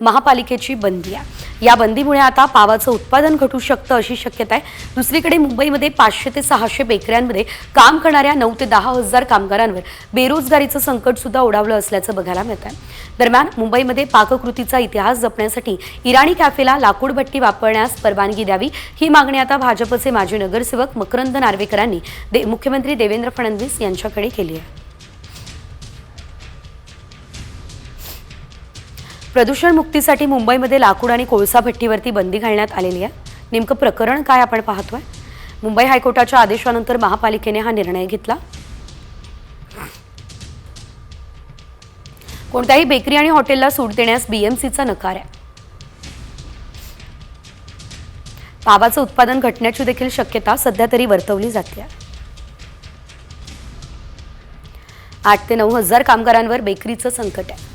महापालिकेची बंदी आहे. या बंदीमुळे आता पावाचं उत्पादन घटू शकतं अशी शक्यता आहे. दुसरीकडे मुंबईमध्ये पाचशे ते सहाशे बेकऱ्यांमध्ये काम करणाऱ्या नऊ ते दहा हजार कामगारांवर बेरोजगारीचं संकट सुद्धा ओढावलं असल्याचं बघायला मिळत आहे दरम्यान मुंबईमध्ये पाककृतीचा इतिहास जपण्यासाठी इराणी कॅफेला लाकूड भट्टी वापरण्यास परवानगी द्यावी ही मागणी आता भाजपचे माजी नगरसेवक मकरंद नार्वेकरांनी दे मुख्यमंत्री देवेंद्र फडणवीस यांच्याकडे केली आहे. प्रदूषण मुक्तीसाठी मुंबईमध्ये लाकूड आणि कोळसा भट्टीवरती बंदी घालण्यात आलेली आहे. नेमकं प्रकरण काय आपण पाहतोय? मुंबई हायकोर्टाच्या आदेशानंतर महापालिकेने हा निर्णय घेतला. कोणत्याही बेकरी आणि हॉटेलला सूट देण्यास बीएमसीचा नकार आहे. पावाचं उत्पादन घटण्याची देखील शक्यता सध्या तरी वर्तवली जाते आठ ते नऊ हजार कामगारांवर बेकरीचं संकट आहे.